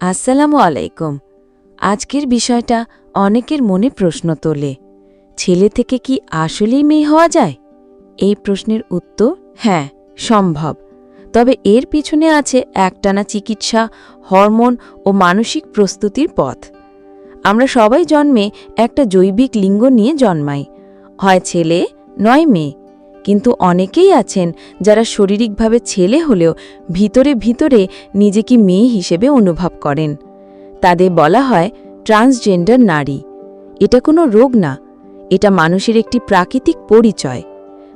আসসালামু আলাইকুম। আজকের বিষয়টা অনেকের মনে প্রশ্ন তোলে, ছেলে থেকে কি আসলেই মেয়ে হওয়া যায়? এই প্রশ্নের উত্তর হ্যাঁ সম্ভব। তবে এর পিছনে আছে একটানা চিকিৎসা, হরমোন ও মানসিক প্রস্তুতির পথ। আমরা সবাই জন্মে একটা জৈবিক লিঙ্গ নিয়ে জন্মাই, হয় ছেলে নয় মেয়ে। কিন্তু অনেকেই আছেন যারা শারীরিকভাবে ছেলে হলেও ভিতরে ভিতরে নিজেকে মেয়ে হিসেবে অনুভব করেন। তাদের বলা হয় ট্রান্সজেন্ডার নারী। এটা কোনো রোগ না, এটা মানুষের একটি প্রাকৃতিক পরিচয়।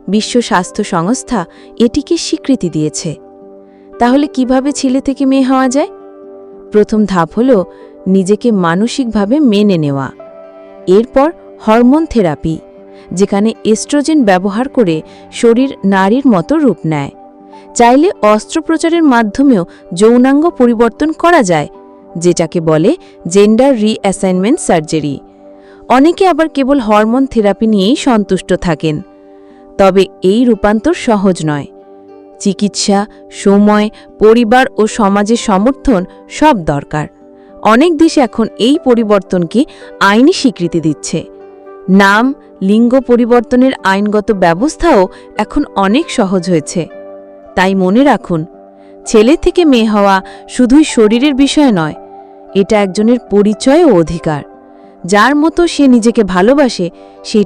বিশ্ব স্বাস্থ্য সংস্থা এটিকে স্বীকৃতি দিয়েছে। তাহলে কীভাবে ছেলে থেকে মেয়ে হওয়া যায়? প্রথম ধাপ হল নিজেকে মানসিকভাবে মেনে নেওয়া। এরপর হরমোন থেরাপি। যেখানে এস্ট্রোজেন ব্যবহার করে শরীর নারীর মতো রূপ নেয়। চাইলে অস্ত্রোপচারের মাধ্যমেও যৌনাঙ্গ পরিবর্তন করা যায়, যেটাকে বলে জেন্ডার রিঅ্যাসাইনমেন্ট সার্জারি অনেকে আবার কেবল হরমোন থেরাপি নিয়েই সন্তুষ্ট থাকেন। তবে এই রূপান্তর সহজ নয়। চিকিৎসা, সময়, পরিবার ও সমাজের সমর্থন সব দরকার। অনেক দেশ এখন এই পরিবর্তনকে আইনি স্বীকৃতি দিচ্ছে। নাম, লিঙ্গ পরিবর্তনের আইনগত ব্যবস্থাও এখন অনেক সহজ হয়েছে। তাই মনে রাখুন, ছেলে থেকে মেয়ে হওয়া শুধুই শরীরের বিষয় নয়, এটা একজনের পরিচয় ও অধিকার। যার মতো সে নিজেকে ভালোবাসে, সে